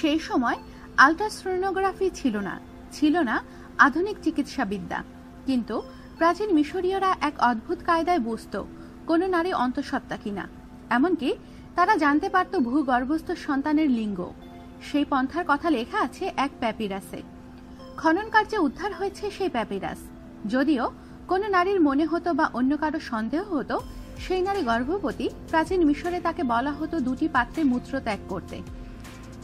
সেই সময় আলট্রাসোনোগ্রাফি ছিল না ছিল না আধুনিক চিকিৎসাবিদ্যা। কিন্তু প্রাচীন মিশরীয়রা এক অদ্ভুত কায়দায় বুঝত, কোনো নারী অন্তঃসত্ত্বা কিনা। এমনকি তারা জানতে পারত ভূগর্ভস্থ সন্তানের লিঙ্গ। সেই পন্থার কথা লেখা আছে এক প্যাপিরাসে। খনন কার্যে উদ্ধার হয়েছে সেই প্যাপিরাস। যদিও কোনো নারীর মনে হতো বা অন্য কারও সন্দেহ হতো, সেই নারী গর্ভবতী প্রাচীন মিশরে তাকে বলা হতো দুটি পাত্রে মূত্র ত্যাগ করতে।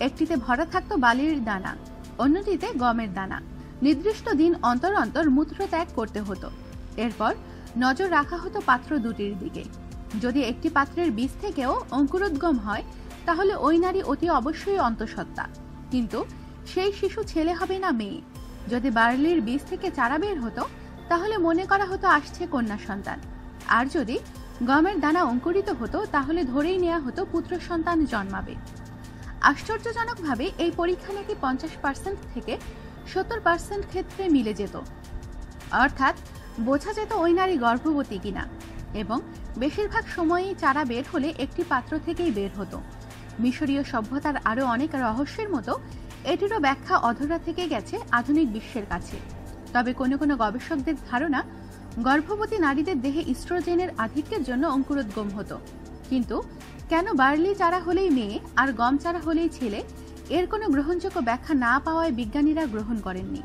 একটিতে ভরা থাকত বালির দানা, অন্যটিতে গমের দানা। নির্দিষ্ট দিন অন্তর অন্তর মূত্র ত্যাগ করতে হতো। এরপর নজর রাখা হতো পাত্র দুটির দিকে। যদি একটি পাত্রের বীজ থেকেও অঙ্কুরোদ্গম হয়, তাহলে ওই নারী অতি অবশ্যই অন্তঃসত্ত্বা। কিন্তু সেই শিশু ছেলে হবে না মেয়ে। যদি বার্লির বীজ থেকে চারা বের হতো, তাহলে মনে করা হতো আসছে কন্যা সন্তান। আর যদি গমের দানা অঙ্কুরিত হতো, তাহলে ধরেই নেওয়া হতো পুত্র সন্তান জন্মাবে। আশ্চর্যজনকভাবে এই পরীক্ষা নাকি পঞ্চাশ পার্সেন্ট থেকে সত্তর পার্সেন্ট ক্ষেত্রে মিলে যেত। অর্থাৎ বোঝা যেত ওই নারী গর্ভবতী কিনা এবং বেশিরভাগ সময়ই চারা বের হলে একটি পাত্র থেকেই বের হতো। মিশরীয় সভ্যতার আরও অনেক রহস্যের মতো এটিরও ব্যাখ্যা অধরা থেকে গেছে আধুনিক বিশ্বের কাছে। তবে কোনো কোনো গবেষকদের ধারণা গর্ভবতী নারীদের দেহে ইস্ট্রোজেনের আধিক্যের জন্য অঙ্কুরোদ্গম হতো। কিন্তু কেন বার্লি চারা হলেই মেয়ে আর গম চারা হলেই ছেলে? এর কোনো গ্রহণযোগ্য ব্যাখ্যা না পাওয়ায় বিজ্ঞানীরা গ্রহণ করেননি।